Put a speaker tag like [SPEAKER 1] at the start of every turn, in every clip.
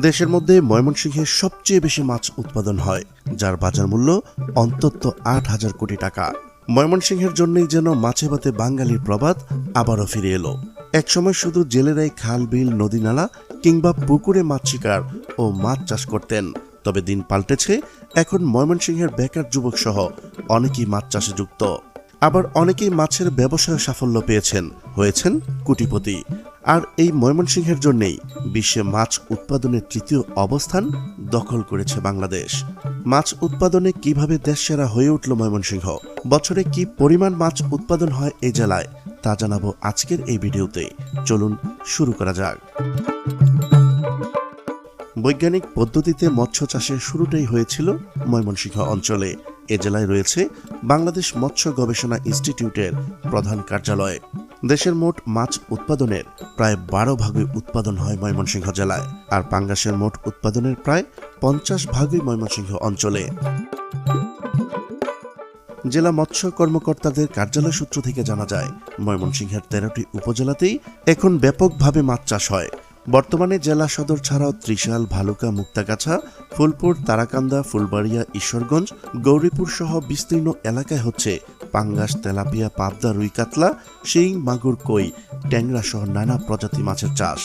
[SPEAKER 1] দেশের মধ্যে ময়মনসিংহে সবচেয়ে বেশি মাছ উৎপাদন হয়, যার বাজার মূল্য অন্তত আট হাজার কোটি টাকা। ময়মনসিংহের জন্যই যেন মাছে ভাতে বাঙালির প্রবাদ আবারও ফিরে এলো। একসময় শুধু জেলেরাই খাল, বিল, নদী নালা কিংবা পুকুরে মাছ শিকার ও মাছ চাষ করতেন। তবে দিন পাল্টেছে, এখন ময়মনসিংহের বেকার যুবক সহ অনেকেই মাছ চাষে যুক্ত। আবার অনেকেই মাছের ব্যবসায় সাফল্য পেয়েছেন, হয়েছেন কোটিপতি। আর এই ময়মনসিংহের জন্যেই বিশ্বে মাছ উৎপাদনের তৃতীয় অবস্থান দখল করেছে বাংলাদেশ। মাছ উৎপাদনে কীভাবে দেশ সেরা হয়ে উঠল ময়মনসিংহ? বছরে কি পরিমাণ মাছ উৎপাদন হয় এই জেলায়? তা জানাব আজকের এই ভিডিওতে। চলুন শুরু করা যাক। বৈজ্ঞানিক পদ্ধতিতে মৎস্য চাষের শুরুটাই হয়েছিল ময়মনসিংহ অঞ্চলে। এ জেলায় রয়েছে বাংলাদেশ মৎস্য গবেষণা ইনস্টিটিউটের প্রধান কার্যালয়। দেশের মোট মাছ উৎপাদনের প্রায় বারো ভাগই উৎপাদন হয় ময়মনসিংহ জেলায়, আর পাঙ্গাসের মোট উৎপাদনের প্রায় পঞ্চাশ ভাগই ময়মনসিংহ অঞ্চলে। জেলা মৎস্য কর্মকর্তাদের কার্যালয় সূত্র থেকে জানা যায়, ময়মনসিংহের তেরোটি উপজেলাতেই এখন ব্যাপকভাবে মাছ চাষ হয়। বর্তমানে জেলা সদর ছাড়াও ত্রিশাল, ভালুকা, মুক্তাগাছা, ফুলপুর, তারাকান্দা, ফুলবাড়িয়া, ঈশ্বরগঞ্জ, গৌরীপুর সহ বিস্তীর্ণ এলাকায় হচ্ছে পাঙ্গাস, তেলাপিয়া, পাবদা, রুই কাতলা, শিং, মাগুর, কই, ট্যাংরা সহ নানা প্রজাতি মাছের চাষ।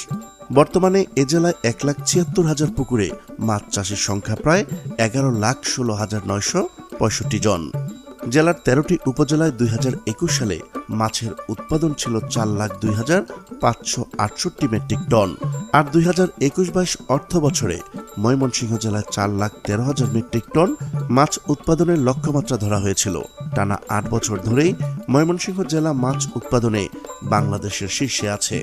[SPEAKER 1] বর্তমানে এ জেলায় এক লাখ ছিয়াত্তর হাজার পুকুরে মাছ চাষের সংখ্যা প্রায় এগারো লাখ ষোলো হাজার নয়শো পঁয়ষট্টি জন। জেলার তেরোটি উপজেলায় দুই হাজার একুশ সালে মাছের উৎপাদন ছিল চার লাখ দুই হাজার পাঁচশো আটষট্টি মেট্রিক টন। আর দুই হাজার একুশ বাইশ অর্থ বছরে ময়মনসিংহ জেলায় চার লাখ তেরো হাজার মেট্রিক টন মাছ উৎপাদনের লক্ষ্যমাত্রা ধরা হয়েছিল। টানা আট বছর ধরেই ময়মনসিংহ জেলা মাছ উৎপাদনে বাংলাদেশের শীর্ষে আছে।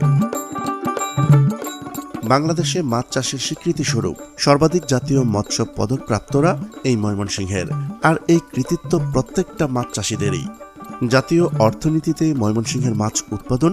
[SPEAKER 1] বাংলাদেশে মাছ চাষের স্বীকৃতি স্বরূপ সর্বাধিক জাতীয় মৎস্য পদক প্রাপ্তরা এই ময়মনসিংহের। আর এই কৃতিত্ব প্রত্যেকটা মাছ চাষিদেরই। জাতীয় অর্থনীতিতে ময়মনসিংহের মাছ উৎপাদন